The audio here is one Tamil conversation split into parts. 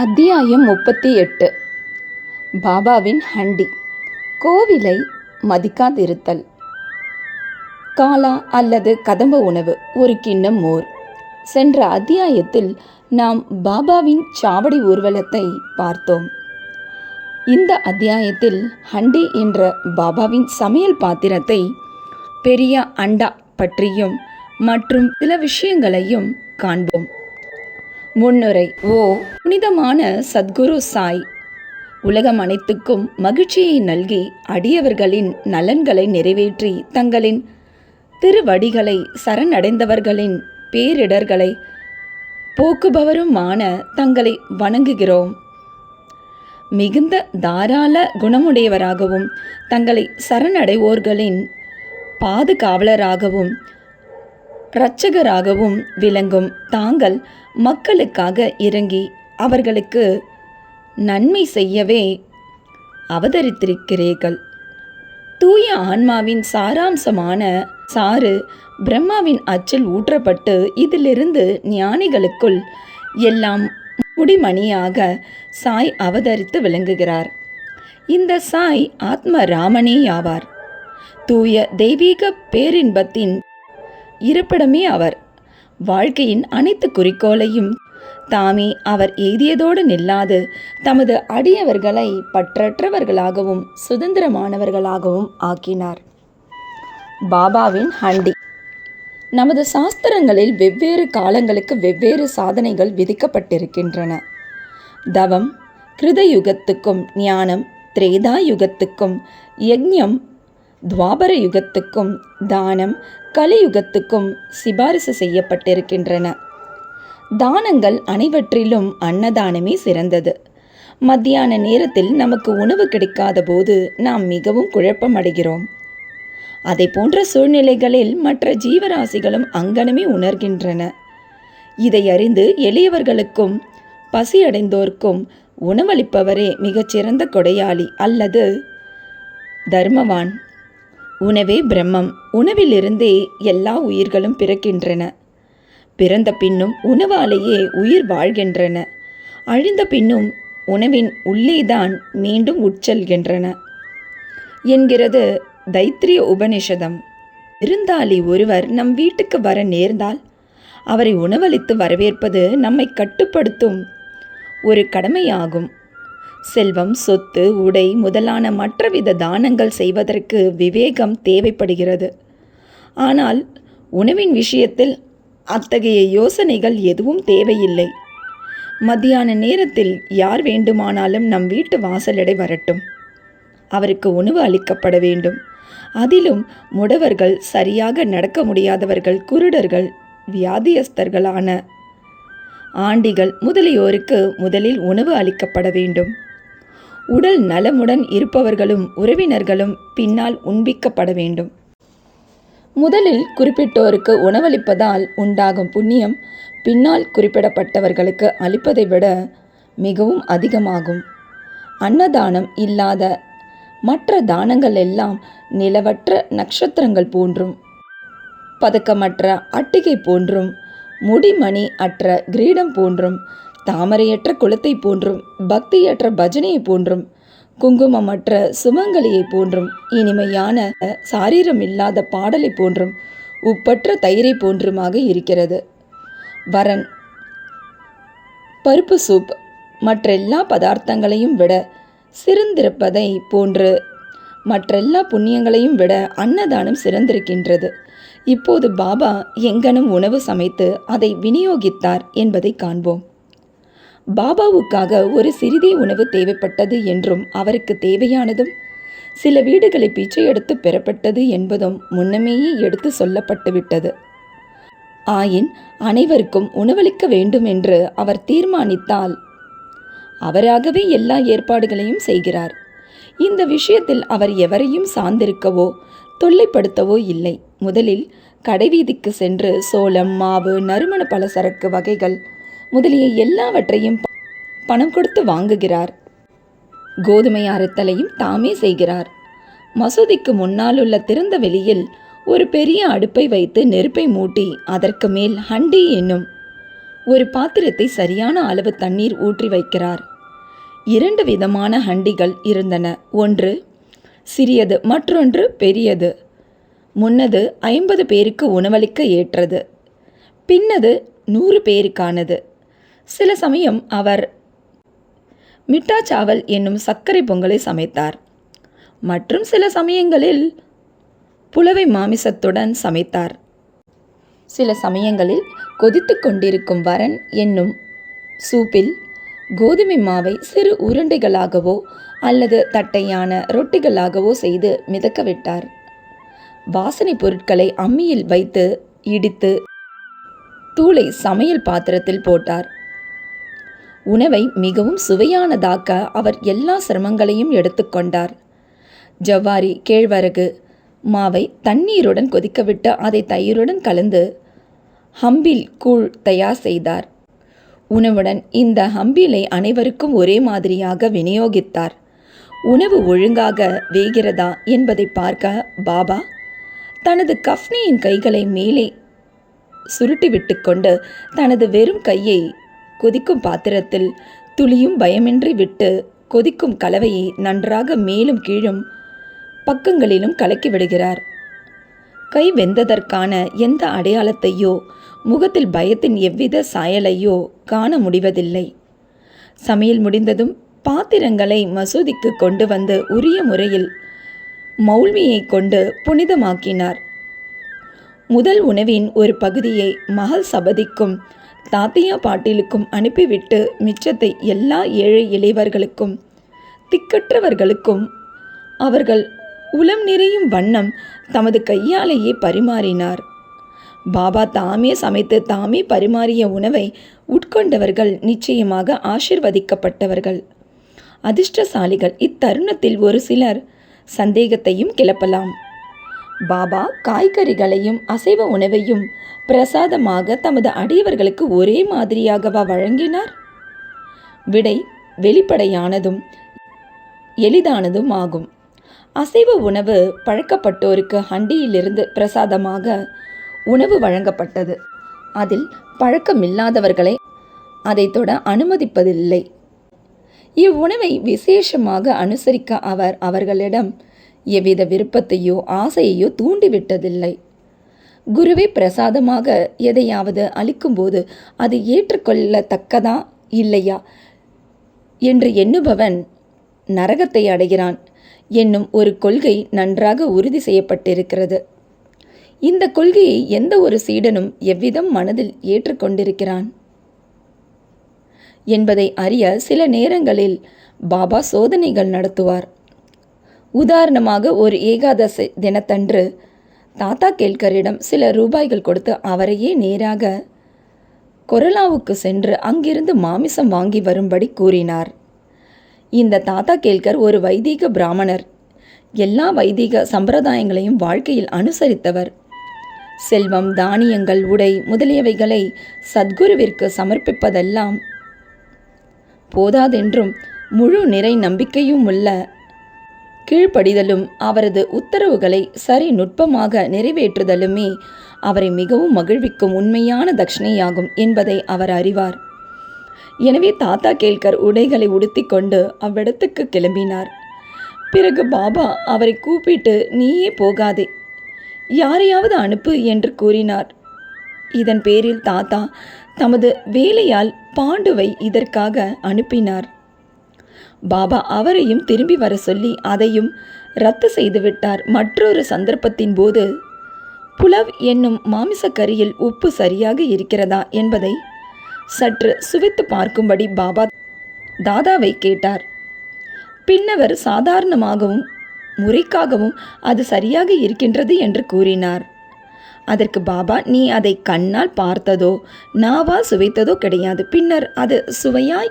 அத்தியாயம் முப்பத்தி எட்டு. பாபாவின் ஹண்டி. கோவிலை மதிக்காதிருத்தல். காலா அல்லது கதம்ப உணவு ஒரு கிண்ணம் மோர். சென்ற அத்தியாயத்தில் நாம் பாபாவின் சாவடி ஊர்வலத்தை பார்த்தோம். இந்த அத்தியாயத்தில் ஹண்டி என்ற பாபாவின் சமையல் பாத்திரத்தை பெரிய அண்டா பற்றியும் மற்றும் சில விஷயங்களையும் காண்போம். முன்னுரை. ஓ புனிதமான சத்குரு சாய். உலகம் அனைத்துக்கும் மகிழ்ச்சியை நல்கி அடியவர்களின் நலன்களை நிறைவேற்றி தங்களின் திருவடிகளை சரணடைந்தவர்களின் பேரிடர்களை போக்குபவருமான தங்களை வணங்குகிறோம். மிகுந்த தாராள குணமுடையவராகவும் தங்களை சரணடைவோர்களின் பாதுகாவலராகவும் இரட்சகராகவும் விளங்கும் தாங்கள் மக்களுக்காக இறங்கி அவர்களுக்கு நன்மை செய்யவே அவதரித்திருக்கிறீர்கள். தூய ஆன்மாவின் சாராம்சமான சாறு பிரம்மாவின் அச்சில் ஊற்றப்பட்டு இதிலிருந்து ஞானிகளுக்குள் எல்லாம் முடிமணியாக சாய் அவதரித்து விளங்குகிறார். இந்த சாய் ஆத்ம ராமனே ஆவார் தூய தெய்வீக பேரின்பத்தின் இருப்பிடமே அவர். வாழ்க்கையின் அனைத்து குறிக்கோளையும் தாமே அவர் எய்தியதோடு நில்லாது தமது அடியவர்களை பற்றற்றவர்களாகவும் சுதந்திரமானவர்களாகவும் ஆக்கினார். பாபாவின் ஹண்டி. நமது சாஸ்திரங்களில் வெவ்வேறு காலங்களுக்கு வெவ்வேறு சாதனைகள் விதிக்கப்பட்டிருக்கின்றன. தவம் கிருதயுகத்துக்கும் ஞானம் திரேதா யுகத்துக்கும் யக்ஞம் துவாபர யுகத்துக்கும் தானம் கலியுகத்துக்கும் சிபாரிசு செய்யப்பட்டிருக்கின்றன. தானங்கள் அனைவற்றிலும் அன்னதானமே சிறந்தது. மத்தியான நேரத்தில் நமக்கு உணவு கிடைக்காத போது நாம் மிகவும் குழப்பமடைகிறோம். அதை போன்ற சூழ்நிலைகளில் மற்ற ஜீவராசிகளும் அங்கனமே உணர்கின்றன. இதை அறிந்து எளியவர்களுக்கும் பசியடைந்தோர்க்கும் உணவளிப்பவரே மிகச்சிறந்த கொடையாளி அல்லது தர்மவான். உணவே பிரம்மம். உணவிலிருந்தே எல்லா உயிர்களும் பிறக்கின்றன. பிறந்த பின்னும் உணவாலேயே உயிர் வாழ்கின்றன. அழிந்த பின்னும் உணவின் உள்ளேதான் மீண்டும் உட்செல்கின்றன. என்கிறது தைத்திரிய உபனிஷதம். விருந்தாளி ஒருவர் நம் வீட்டுக்கு வர நேர்ந்தால் அவரை உணவளித்து வரவேற்பது நம்மை கட்டுப்படுத்தும் ஒரு கடமையாகும். செல்வம் சொத்து உடை முதலான மற்றவித தானங்கள் செய்வதற்கு விவேகம் தேவைப்படுகிறது. ஆனால் உணவின் விஷயத்தில் அத்தகைய யோசனைகள் எதுவும் தேவையில்லை. மத்தியான நேரத்தில் யார் வேண்டுமானாலும் நம் வீட்டு வாசலடை வரட்டும். அவருக்கு உணவு அளிக்கப்பட வேண்டும். அதிலும் முடவர்கள் சரியாக நடக்க முடியாதவர்கள் குருடர்கள் வியாதியஸ்தர்களான ஆண்டிகள் முதலியோருக்கு முதலில் உணவு அளிக்கப்பட வேண்டும். உடல் நலமுடன் இருப்பவர்களும் உறவினர்களும் பின்னால் உண்பிக்கப்பட வேண்டும். முதலில் குறிப்பிட்டோருக்கு உணவளிப்பதால் உண்டாகும் புண்ணியம் பின்னால் குறிப்பிடப்பட்டவர்களுக்கு அளிப்பதை விட மிகவும் அதிகமாகும். அன்னதானம் இல்லாத மற்ற தானங்கள் எல்லாம் நிலவற்ற நட்சத்திரங்கள் போன்றும் பதக்கமற்ற அட்டிகை போன்றும் முடிமணி அற்ற கிரீடம் போன்றும் தாமரையற்ற குளத்தை போன்றும் பக்தியற்ற பஜனையை போன்றும் குங்குமமற்ற சுமங்கலியை போன்றும் இனிமையான சாரீரம் இல்லாத பாடலை போன்றும் உப்பற்ற தயிரை போன்றுமாக இருக்கிறது. வரன் பருப்பு சூப் மற்றெல்லா பதார்த்தங்களையும் விட சிறந்திருப்பதை போன்று மற்றெல்லா புண்ணியங்களையும் விட அன்னதானம் சிறந்திருக்கின்றது. இப்போது பாபா எங்கனும் உணவு சமைத்து அதை விநியோகித்தார் என்பதை காண்போம். பாபாவுக்காக ஒரு சிறிதே உணவு தேவைப்பட்டது என்றும் அவருக்கு தேவையானதும் சில வீடுகளை பிச்சை எடுத்து பெறப்பட்டது என்பதும் முன்னமேயே எடுத்து சொல்லப்பட்டுவிட்டது ஆயின் அனைவருக்கும் உணவளிக்க வேண்டும் என்று அவர் தீர்மானித்தால் அவராகவே எல்லா ஏற்பாடுகளையும் செய்கிறார். இந்த விஷயத்தில் அவர் எவரையும் சார்ந்திருக்கவோ தொல்லைப்படுத்தவோ இல்லை. முதலில் கடைவீதிக்கு சென்று சோளம் மாவு நறுமண பலசரக்கு வகைகள் முதலிய எல்லாவற்றையும் பணம் கொடுத்து வாங்குகிறார். கோதுமை அறுத்தலையும் தாமே செய்கிறார். மசூதிக்கு முன்னால் உள்ள திறந்த வெளியில் ஒரு பெரிய அடுப்பை வைத்து நெருப்பை மூட்டி அதற்கு மேல் ஹண்டி என்னும் ஒரு பாத்திரத்தை சரியான அளவு தண்ணீர் ஊற்றி வைக்கிறார். இரண்டு விதமான ஹண்டிகள் இருந்தன. ஒன்று சிறியது மற்றொன்று பெரியது. முன்னது ஐம்பது பேருக்கு உணவளிக்க ஏற்றது. பின்னது நூறு பேருக்கானது. சில சமயம் அவர் மிட்டா சாவல் என்னும் சர்க்கரை பொங்கலை சமைத்தார். மற்றும் சில சமயங்களில் புலவை மாமிசத்துடன் சமைத்தார். சில சமயங்களில் கொதித்து கொண்டிருக்கும் வரன் என்னும் சூப்பில் கோதுமை மாவை சிறு உருண்டைகளாகவோ அல்லது தட்டையான ரொட்டிகளாகவோ செய்து மிதக்க விட்டார். வாசனை பொருட்களை அம்மியில் வைத்து இடித்து தூளை சமையல் பாத்திரத்தில் போட்டார். உணவை மிகவும் சுவையானதாக்க அவர் எல்லா சிரமங்களையும் எடுத்துக்கொண்டார் ஜவ்வாரி கேழ்வரகு மாவை தண்ணீருடன் கொதிக்கவிட்டு அதை தயிருடன் கலந்து ஹம்பில் கூழ் தயார் செய்தார். உணவுடன் இந்த ஹம்பிலை அனைவருக்கும் ஒரே மாதிரியாக விநியோகித்தார். உணவு ஒழுங்காக வேகிறதா என்பதை பார்க்க பாபா தனது கஃப்னியின் கைகளை மேலே சுருட்டிவிட்டு கொண்டு தனது வெறும் கையை கொதிக்கும் பாத்திரத்தில் துளியும் பயமின்றி விட்டு கொதிக்கும் கலவையை நன்றாக மேலும் கீழும் பக்கங்களிலும் கலக்கி விடுகிறார். கை வெந்ததற்கான எந்த அடையாளத்தையோ முகத்தில் பயத்தின் எவ்வித சாயலையோ காண முடிவதில்லை. சமையல் முடிந்ததும் பாத்திரங்களை மசூதிக்கு கொண்டு வந்து உரிய முறையில் மௌல்வியை கொண்டு புனிதமாக்கினார். முதல் உணவின் ஒரு பகுதியை மகள் சபதிக்கும் தாத்தையா பாட்டிலுக்கும் அனுப்பிவிட்டு மிச்சத்தை எல்லா ஏழை இளையவர்களுக்கும் திக்கற்றவர்களுக்கும் அவர்கள் உளம் நிறையும் வண்ணம் தமது கையாலேயே பரிமாறினார். பாபா தாமே சமைத்து தாமே பரிமாறிய உணவை உட்கொண்டவர்கள் நிச்சயமாக ஆசிர்வதிக்கப்பட்டவர்கள். அதிர்ஷ்டசாலிகள் இத்தருணத்தில் ஒரு சிலர் சந்தேகத்தையும் கிளப்பலாம். பாபா காய்கறிகளையும் அசைவ உணவையும் பிரசாதமாக தமது அடியவர்களுக்கு ஒரே மாதிரியாகவா வழங்கினார்? விடை வெளிப்படையானதும் எளிதானதும் ஆகும் அசைவ உணவு பழக்கப்பட்டோருக்கு ஹண்டியிலிருந்து பிரசாதமாக உணவு வழங்கப்பட்டது. அதில் பழக்கமில்லாதவர்களை அதை தொட அனுமதிப்பதில்லை. இவ்வுணவை விசேஷமாக அனுசரிக்க அவர் அவர்களிடம் எவ்வித விருப்பத்தையோ ஆசையையோ தூண்டிவிட்டதில்லை. குருவே பிரசாதமாக எதையாவது அளிக்கும்போது அது ஏற்றுக்கொள்ளத்தக்கதா இல்லையா என்று எண்ணுபவன் நரகத்தை அடைகிறான். என்னும் ஒரு கொள்கை நன்றாக உறுதி செய்யப்பட்டிருக்கிறது. இந்த கொள்கையை எந்த ஒரு சீடனும் எவ்விதம் மனதில் ஏற்றுக்கொண்டிருக்கிறான் என்பதை அறிய சில நேரங்களில் பாபா சோதனைகள் நடத்துவார். உதாரணமாக ஒரு ஏகாதசி தினத்தன்று தாத்தா கேல்கரிடம் சில ரூபாய்கள் கொடுத்து அவரையே நேராக கொரலாவுக்கு சென்று அங்கிருந்து மாமிசம் வாங்கி வரும்படி கூறினார். இந்த தாத்தா கேல்கர் ஒரு வைதீக பிராமணர். எல்லா வைதீக சம்பிரதாயங்களையும் வாழ்க்கையில் அனுசரித்தவர். செல்வம் தானியங்கள் உடை முதலியவைகளை சத்குருவிற்கு சமர்ப்பிப்பதெல்லாம் போதாதென்றும் முழு நிறை நம்பிக்கையும் உள்ள கீழ்ப்படிதலும் அவரது உத்தரவுகளை சரி நுட்பமாக நிறைவேற்றுதலுமே அவரை மிகவும் மகிழ்விக்கும் உண்மையான தட்சிணையாகும் என்பதை அவர் அறிவார். எனவே தாத்தா கேல்கர் உடைகளை உடுத்திக்கொண்டு அவ்விடத்துக்கு கிளம்பினார். பிறகு பாபா அவரை கூப்பிட்டு நீயே போகாதே. யாரையாவது அனுப்பு என்று கூறினார். இதன் பேரில் தாத்தா தமது வேலையால் பாண்டுவை இதற்காக அனுப்பினார். பாபா அவரையும் திரும்பி வர சொல்லி அதையும் ரத்து செய்துவிட்டார். மற்றொரு சந்தர்ப்பத்தின் போது புலவ் என்னும் மாமிசக்கரியில் உப்பு சரியாக இருக்கிறதா? என்பதை சற்று சுவைத்து பார்க்கும்படி பாபா தாதாவை கேட்டார். பின்னவர் சாதாரணமாகவும் முறைக்காகவும் அது சரியாக இருக்கின்றது என்று கூறினார். அதற்கு பாபா நீ அதை கண்ணால் பார்த்ததோ நாவால் சுவைத்ததோ கிடையாது. பின்னர் அது சுவையாய்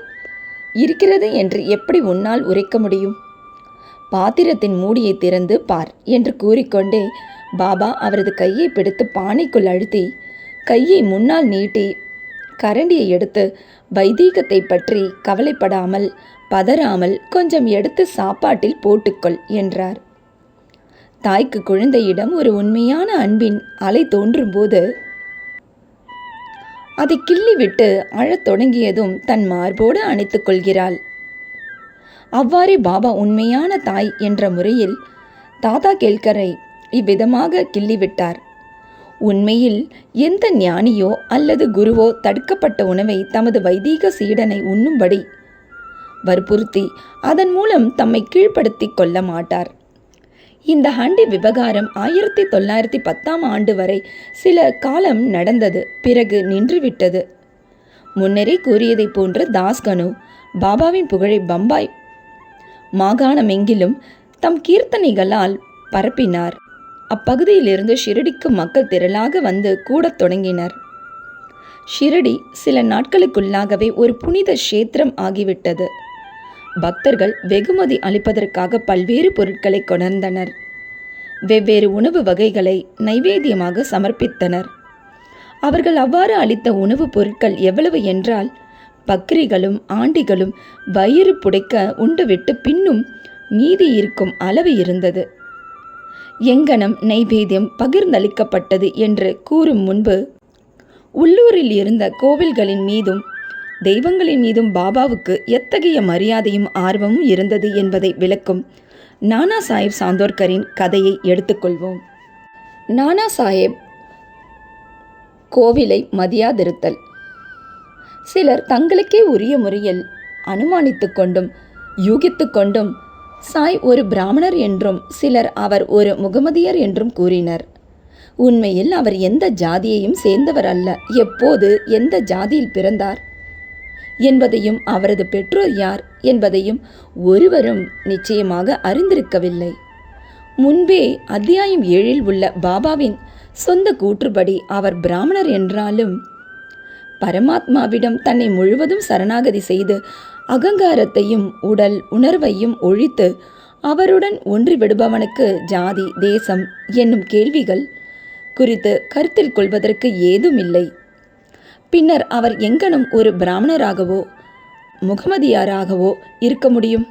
இருக்கிறது என்று எப்படி உன்னால் உரைக்க முடியும்? பாத்திரத்தின் மூடியை திறந்து பார் என்று கூறிக்கொண்டே பாபா அவரது கையை பிடித்து பானைக்குள் அழுத்தி கையை முன்னால் நீட்டி கரண்டியை எடுத்து வைதீகத்தை பற்றி கவலைப்படாமல் பதறாமல் கொஞ்சம் எடுத்து சாப்பாட்டில் போட்டுக்கொள் என்றார். தாய்க்கு குழந்தையிடம் ஒரு உண்மையான அன்பின் அலை தோன்றும்போது அதை கிள்ளிவிட்டு அழத் தொடங்கியதும் தன் மார்போடு அணைத்துக் கொள்கிறாள். அவ்வாறே பாபா உண்மையான தாய் என்ற முறையில் தாதா கேல்கரை இவ்விதமாக கிள்ளிவிட்டார். உண்மையில் எந்த ஞானியோ அல்லது குருவோ தடுக்கப்பட்ட உணவை தமது வைதீக சீடனை உண்ணும்படி வற்புறுத்தி அதன் மூலம் தம்மை கீழ்ப்படுத்திக் கொள்ள மாட்டார். இந்த ஹண்டி விவகாரம் ஆயிரத்தி தொள்ளாயிரத்தி பத்தாம் ஆண்டு வரை சில காலம் நடந்தது பிறகு நின்றுவிட்டது. முன்னரே கூறியதைப் போன்று தாஸ்கனு பாபாவின் புகழை பம்பாய் மாகாணமெங்கிலும் தம் கீர்த்தனைகளால் பரப்பினார். அப்பகுதியிலிருந்து ஷிரடிக்கு மக்கள் திரளாக வந்து கூடத் தொடங்கினர். ஷிரடி சில நாட்களுக்குள்ளாகவே ஒரு புனித க்ஷேத்திரம் ஆகிவிட்டது. பக்தர்கள் வெகுமதி அளிப்பதற்காக பல்வேறு பொருட்களை கொணர்ந்தனர். வெவ்வேறு உணவு வகைகளை நைவேத்தியமாக சமர்ப்பித்தனர். அவர்கள் அவ்வாறு அளித்த உணவுப் பொருட்கள் எவ்வளவு என்றால் பக்ரிகளும் ஆண்டிகளும் வயிறு புடைக்க உண்டுவிட்டு பின்னும் மீதி இருக்கும் அளவு இருந்தது. எங்கனம் நைவேத்தியம் பகிர்ந்தளிக்கப்பட்டது என்று கூறும் முன்பு உள்ளூரில் இருந்த கோவில்களின் மீதும் தெய்வங்களின் மீதும் பாபாவுக்கு எத்தகைய மரியாதையும் ஆர்வமும் இருந்தது என்பதை விளக்கும் நானா சாஹேப் சாந்தோர்கரின் கதையை எடுத்துக்கொள்வோம். நானா சாஹேப் கோவிலை மதியாதிருத்தல். சிலர் தங்களுக்கே உரிய முறையில் அனுமானித்து கொண்டும் யூகித்து கொண்டும் சாய் ஒரு பிராமணர் என்றும் சிலர் அவர் ஒரு முகமதியர் என்றும் கூறினர். உண்மையில் அவர் எந்த ஜாதியையும் சேர்ந்தவர் அல்ல. எப்போது எந்த ஜாதியில் பிறந்தார்? என்பதையும் அவரது பெற்றோர் யார் என்பதையும் ஒருவரும் நிச்சயமாக அறிந்திருக்கவில்லை. முன்பே அத்தியாயம் ஏழில் உள்ள பாபாவின் சொந்த கூற்றுப்படி அவர் பிராமணர் என்றாலும் பரமாத்மாவிடம் தன்னை முழுவதும் சரணாகதி செய்து அகங்காரத்தையும் உடல் உணர்வையும் ஒழித்து அவருடன் ஒன்றிவிடுபவனுக்கு ஜாதி தேசம் என்னும் கேள்விகள் குறித்து கருத்தில் கொள்வதற்கு ஏதுமில்லை. பின்னர் அவர் எங்கனும் ஒரு பிராமணராகவோ முகமதியாராகவோ இருக்க முடியும்?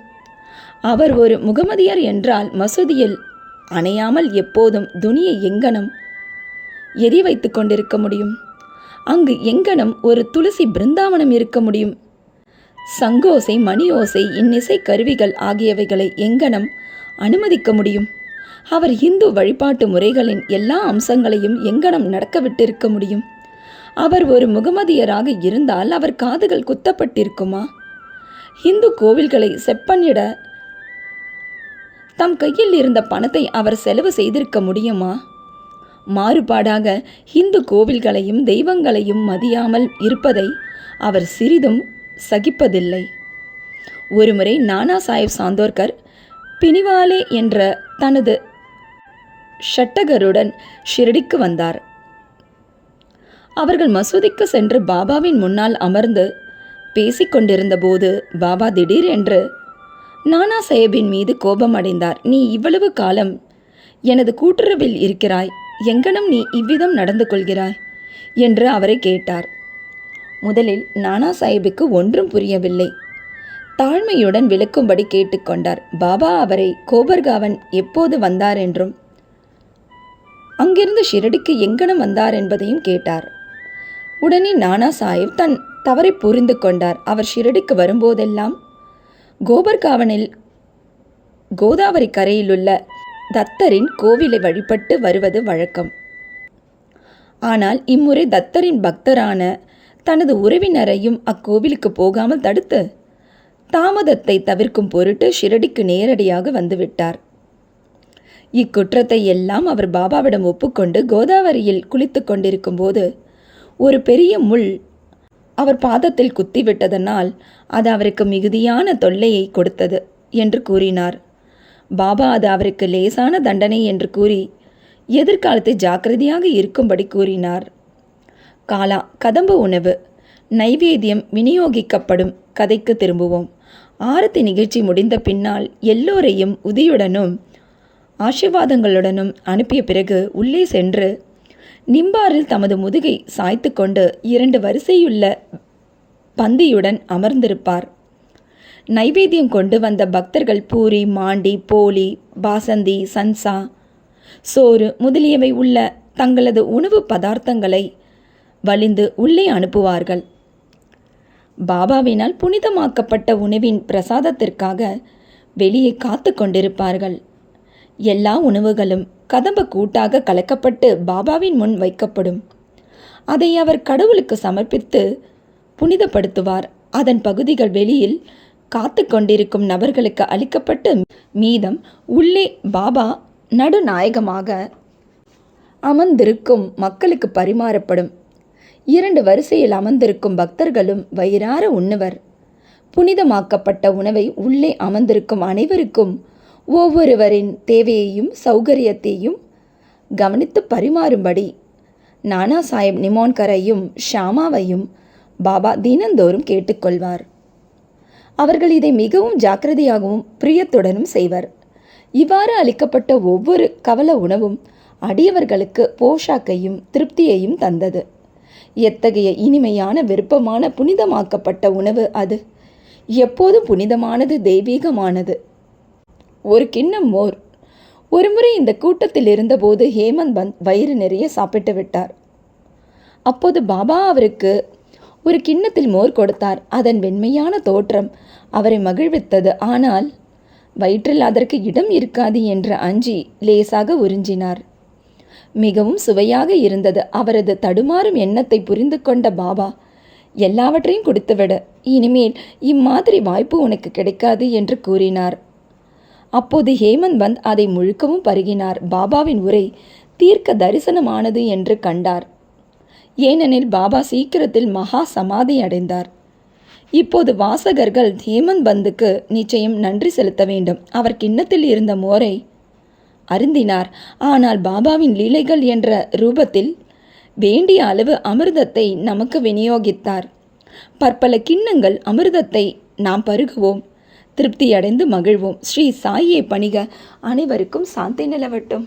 அவர் ஒரு முகமதியர் என்றால் மசூதியில் அணையாமல் எப்போதும் துணியை எங்கனம் எரி வைத்து கொண்டிருக்க முடியும்? அங்கு எங்கனம் ஒரு துளசி பிருந்தாவனம் இருக்க முடியும்? சங்கோசை மணியோசை இன்னிசை கருவிகள் ஆகியவைகளை எங்கனம் அனுமதிக்க முடியும்? அவர் இந்து வழிபாட்டு முறைகளின் எல்லா அம்சங்களையும் எங்கனம் நடக்கவிட்டிருக்க முடியும்? அவர் ஒரு முகமதியராக இருந்தால் அவர் காதுகள் குத்தப்பட்டிருக்குமா? இந்து கோவில்களை செப்பனிட தம் கையில் இருந்த பணத்தை அவர் செலவு செய்திருக்க முடியுமா? மாறுபாடாக இந்து கோவில்களையும் தெய்வங்களையும் மதியாமல் இருப்பதை அவர் சிறிதும் சகிப்பதில்லை. ஒருமுறை நானா சாஹிப் சாந்தோர்கர் பினிவாலே என்ற தனது ஷட்டகருடன் ஷிரடிக்கு வந்தார். அவர்கள் மசூதிக்கு சென்று பாபாவின் முன்னால் அமர்ந்து பேசிக்கொண்டிருந்த போது பாபா திடீரென்று நானா சாஹேபின் மீது கோபம் அடைந்தார் நீ இவ்வளவு காலம் எனது கூட்டுறவில் இருக்கிறாய். எங்கனம் நீ இவ்விதம் நடந்து கொள்கிறாய்? என்று அவரை கேட்டார். முதலில் நானா சாஹிபுக்கு ஒன்றும் புரியவில்லை. தாழ்மையுடன் விளக்கும்படி கேட்டுக்கொண்டார் பாபா அவரை கோபர்காவன் எப்போது வந்தார் என்றும் அங்கிருந்து ஷிரடிக்கு எங்கனம் வந்தார் என்பதையும் கேட்டார். உடனே நானா சாஹிப் தன் தவறை புரிந்து கொண்டார். அவர் ஷிரடிக்கு வரும்போதெல்லாம் கோபர்காவனில் கோதாவரி கரையிலுள்ள தத்தரின் கோவிலை வழிபட்டு வருவது வழக்கம். ஆனால் இம்முறை தத்தரின் பக்தரான தனது உறவினரையும் அக்கோவிலுக்கு போகாமல் தடுத்து தாமதத்தை தவிர்க்கும் பொருட்டு ஷிரடிக்கு நேரடியாக வந்துவிட்டார். இக்குற்றத்தை எல்லாம் அவர் பாபாவிடம் ஒப்புக்கொண்டு கோதாவரியில் குளித்து கொண்டிருக்கும் போது ஒரு பெரிய முள் அவர் பாதத்தில் குத்திவிட்டதனால் அது அவருக்கு மிகுதியான தொல்லையை கொடுத்தது என்று கூறினார். பாபா அது அவருக்கு லேசான தண்டனை என்று கூறி எதிர்காலத்தை ஜாக்கிரதையாக இருக்கும்படி கூறினார். காலா கதம்பு உணவு. நைவேத்தியம் விநியோகிக்கப்படும் கதைக்கு திரும்புவோம். ஆரத்தி நிகழ்ச்சி முடிந்த பின்னால் எல்லோரையும் உதியுடனும் ஆசிர்வாதங்களுடனும் அனுப்பிய பிறகு உள்ளே சென்று நிம்பாரில் தமது முதுகை சாய்த்து கொண்டு இரண்டு வரிசையுள்ள பந்தியுடன் அமர்ந்திருப்பார். நைவேத்தியம் கொண்டு வந்த பக்தர்கள் பூரி மாண்டி போலி பாசந்தி சன்சா சோறு முதலியவை உள்ள தங்களது உணவு பதார்த்தங்களை வலிந்து உள்ளே அனுப்புவார்கள். பாபாவினால் புனிதமாக்கப்பட்ட உணவின் பிரசாதத்திற்காக வெளியே காத்து கொண்டிருப்பார்கள். எல்லா உணவுகளும் கதம்ப கூட்டாக கலக்கப்பட்டு பாபாவின் முன் வைக்கப்படும். அதை அவர் கடவுளுக்கு சமர்ப்பித்து புனிதப்படுத்துவார். அதன் பகுதிகள் வெளியில் காத்து கொண்டிருக்கும் நபர்களுக்கு அளிக்கப்பட்டு மீதம் உள்ளே பாபா நடுநாயகமாக அமர்ந்திருக்கும் மக்களுக்கு பரிமாறப்படும். இரண்டு வரிசையில் அமர்ந்திருக்கும் பக்தர்களும் வயிறார உண்ணுவர். புனிதமாக்கப்பட்ட உணவை உள்ளே அமர்ந்திருக்கும் அனைவருக்கும் ஒவ்வொருவரின் தேவையையும் சௌகரியத்தையும் கவனித்து பரிமாறும்படி நானா சாஹிப் நிமோன்கரையும் ஷாமாவையும் பாபா தினந்தோறும் கேட்டுக்கொள்வார். அவர்கள் இதை மிகவும் ஜாக்கிரதையாகவும் பிரியத்துடனும் செய்வர். இவ்வாறு அளிக்கப்பட்ட ஒவ்வொரு கவல உணவும் அடியவர்களுக்கு போஷாக்கையும் திருப்தியையும் தந்தது. எத்தகைய இனிமையான விருப்பமான புனிதமாக்கப்பட்ட உணவு அது? எப்போதும் புனிதமானது தெய்வீகமானது. ஒரு கிண்ணம் மோர். ஒருமுறை இந்த கூட்டத்தில் இருந்தபோது ஹேமந்த் பந்த் வயிறு நிறைய சாப்பிட்டு விட்டார். அப்போது பாபா அவருக்கு ஒரு கிண்ணத்தில் மோர் கொடுத்தார். அதன் வெண்மையான தோற்றம் அவரை மகிழ்வித்தது. ஆனால் வயிற்றில் அதற்கு இடம் இருக்காது என்று அஞ்சி லேசாக உறிஞ்சினார். மிகவும் சுவையாக இருந்தது. அவரது தடுமாறும் எண்ணத்தை புரிந்து கொண்ட பாபா எல்லாவற்றையும் கொடுத்துவிட. இனிமேல் இம்மாதிரி வாய்ப்பு உனக்கு கிடைக்காது என்று கூறினார். அப்போது ஹேமந்த் அதை முழுக்கவும் பருகினார். பாபாவின் உரை தீர்க்க தரிசனமானது என்று கண்டார். ஏனெனில் பாபா சீக்கிரத்தில் மகா சமாதி அடைந்தார். இப்போது வாசகர்கள் ஹேமந்த் பந்துக்கு நிச்சயம் நன்றி செலுத்த வேண்டும். அவர் கிண்ணத்தில் இருந்த மோரை அருந்தினார். ஆனால் பாபாவின் லீலைகள் என்ற ரூபத்தில் வேண்டிய அளவு அமிர்தத்தை நமக்கு விநியோகித்தார். பற்பல கிண்ணங்கள் அமிர்தத்தை நாம் பருகுவோம். திருப்தியடைந்து மகிழ்வோம். ஸ்ரீ சாயியை பணிக. அனைவருக்கும் சாந்தி நிலவட்டும்.